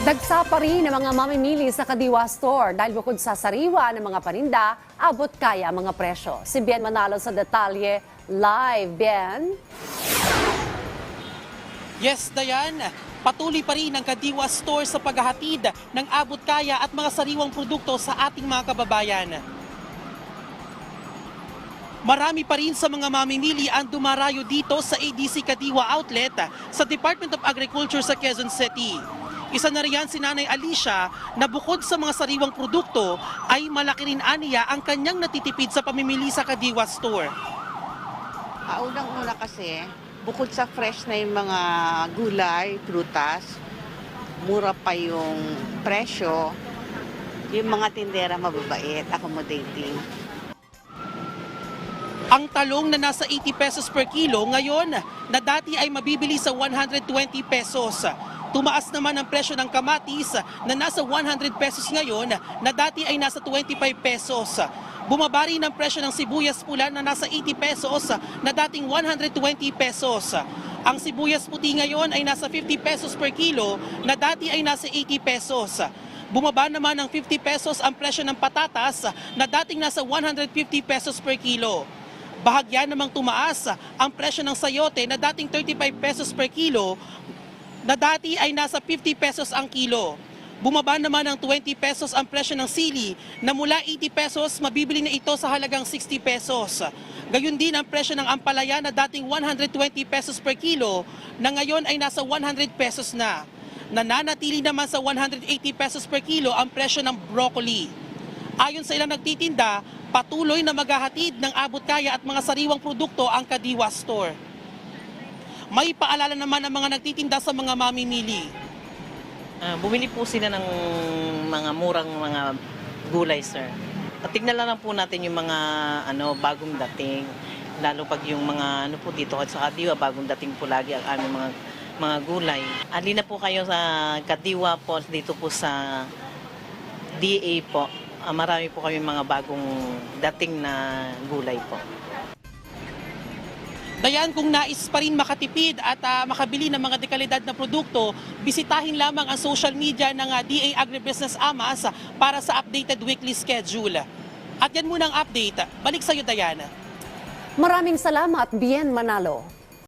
Dagsa pa rin ang mga mamimili sa Kadiwa Store dahil bukod sa sariwa ng mga paninda, abot kaya ang mga presyo. Si Bien Manalo sa detalye live. Bien? Yes, Dayan. Patuloy pa rin ang Kadiwa Store sa paghahatid ng abot kaya at mga sariwang produkto sa ating mga kababayan. Marami pa rin sa mga mamimili ang dumarayo dito sa ADC Kadiwa Outlet sa Department of Agriculture sa Quezon City. Isa na riyan si Nanay Alicia na bukod sa mga sariwang produkto ay malaki rin aniya ang kanyang natitipid sa pamimili sa Kadiwa Store. Ah, unang-una kasi, bukod sa fresh na yung mga gulay, prutas, mura pa yung presyo, yung mga tindera mababait, accommodating. Ang talong na nasa 80 pesos per kilo ngayon na dati ay mabibili sa 120 pesos. Tumaas naman ang presyo ng kamatis na nasa 100 pesos ngayon na dati ay nasa 25 pesos. Bumaba rin ang presyo ng sibuyas pula na nasa 80 pesos na dating 120 pesos. Ang sibuyas puti ngayon ay nasa 50 pesos per kilo na dati ay nasa 80 pesos. Bumaba naman ng 50 pesos ang presyo ng patatas na dating nasa 150 pesos per kilo. Bahagyan namang tumaas ang presyo ng sayote na dating 35 pesos per kilo na dati ay nasa 50 pesos ang kilo. Bumaba naman ng 20 pesos ang presyo ng sili na mula 80 pesos mabibili na ito sa halagang 60 pesos. Gayun din ang presyo ng ampalaya na dating 120 pesos per kilo na ngayon ay nasa 100 pesos na. Nananatili naman sa 180 pesos per kilo ang presyo ng broccoli. Ayon sa ilang nagtitinda, patuloy na maghahatid ng abot kaya at mga sariwang produkto ang Kadiwa Store. May paalala naman ang mga nagtitinda sa mga mamimili. Ah, bumili po sila ng mga murang mga gulay, sir. At tignan lang po natin yung mga ano bagong dating. Lalo pag yung mga ano po dito at sa Kadiwa, bagong dating po lagi ang aming mga mga gulay. Ali na po kayo sa Kadiwa po dito po sa DA po. Ah, marami po kami mga bagong dating na gulay po. Dayan, kung nais pa rin makatipid at ah, makabili ng mga dekalidad na produkto, bisitahin lamang ang social media ng ah, DA Agribusiness Amas para sa updated weekly schedule. At yan muna ang update. Balik sa iyo, Diana. Maraming salamat, Bien Manalo.